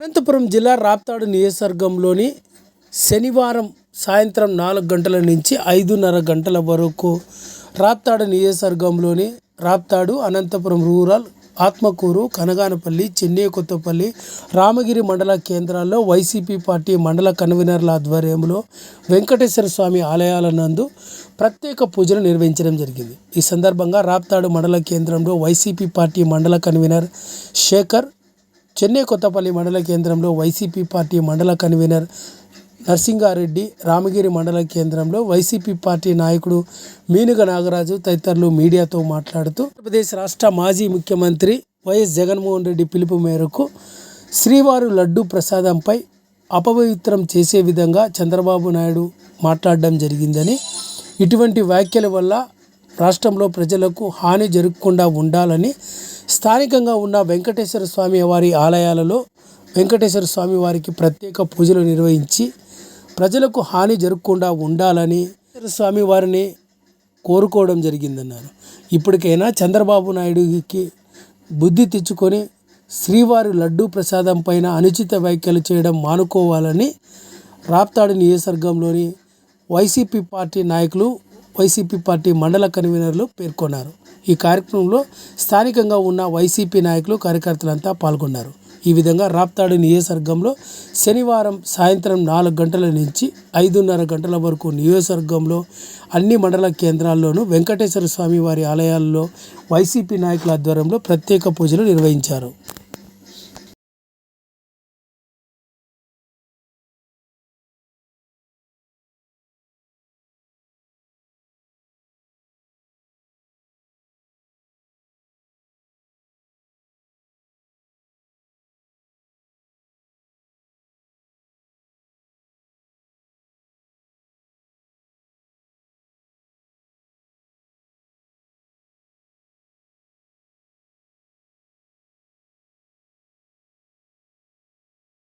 అనంతపురం జిల్లా రాప్తాడు నియోజకవర్గంలోని శనివారం సాయంత్రం నాలుగు గంటల నుంచి ఐదున్నర గంటల వరకు రాప్తాడు నియోజకవర్గంలోని రాప్తాడు అనంతపురం రూరల్ ఆత్మకూరు కనగానపల్లి చెన్నై కొత్తపల్లి రామగిరి మండల కేంద్రాల్లో వైసీపీ పార్టీ మండల కన్వీనర్ల ఆధ్వర్యంలో వెంకటేశ్వర స్వామి ఆలయాల నందు ప్రత్యేక పూజలు నిర్వహించడం జరిగింది. ఈ సందర్భంగా రాప్తాడు మండల కేంద్రంలో వైసీపీ పార్టీ మండల కన్వీనర్ శేఖర్ చెన్నై కొత్తపల్లి మండల కేంద్రంలో వైసీపీ పార్టీ మండల కన్వీనర్ నర్సింగారెడ్డి రామగిరి మండల కేంద్రంలో వైసీపీ పార్టీ నాయకుడు మీనుగ నాగరాజు తదితరులు మీడియాతో మాట్లాడుతూ ఆంధ్రప్రదేశ్ రాష్ట్ర మాజీ ముఖ్యమంత్రి వైఎస్ జగన్మోహన్ రెడ్డి పిలుపు మేరకు శ్రీవారు లడ్డు ప్రసాదంపై అపవిత్రం చేసే విధంగా చంద్రబాబు నాయుడు మాట్లాడడం జరిగిందని ఇటువంటి వ్యాఖ్యల వల్ల రాష్ట్రంలో ప్రజలకు హాని జరగకుండా ఉండాలని స్థానికంగా ఉన్న వెంకటేశ్వర స్వామి వారి ఆలయాలలో వెంకటేశ్వర స్వామి వారికి ప్రత్యేక పూజలు నిర్వహించి ప్రజలకు హాని జరగకుండా ఉండాలని స్వామి వారిని కోరుకోవడం జరిగిందన్నారు. ఇప్పటికైనా చంద్రబాబు నాయుడుకి బుద్ధి తెచ్చుకొని శ్రీవారి లడ్డూ ప్రసాదం పైన అనుచిత వ్యాఖ్యలు చేయడం మానుకోవాలని రాప్తాడు నియోజకవర్గంలోని వైసీపీ పార్టీ నాయకులు వైసీపీ పార్టీ మండల కన్వీనర్లు పేర్కొన్నారు. ఈ కార్యక్రమంలో స్థానికంగా ఉన్న వైసీపీ నాయకులు కార్యకర్తలంతా పాల్గొన్నారు. ఈ విధంగా రాప్తాడు నియోజకవర్గంలో శనివారం సాయంత్రం నాలుగు గంటల నుంచి ఐదున్నర గంటల వరకు నియోజకవర్గంలో అన్ని మండల కేంద్రాల్లోనూ వెంకటేశ్వర స్వామి వారి ఆలయాల్లో వైసీపీ నాయకుల ఆధ్వర్యంలో ప్రత్యేక పూజలు నిర్వహించారు.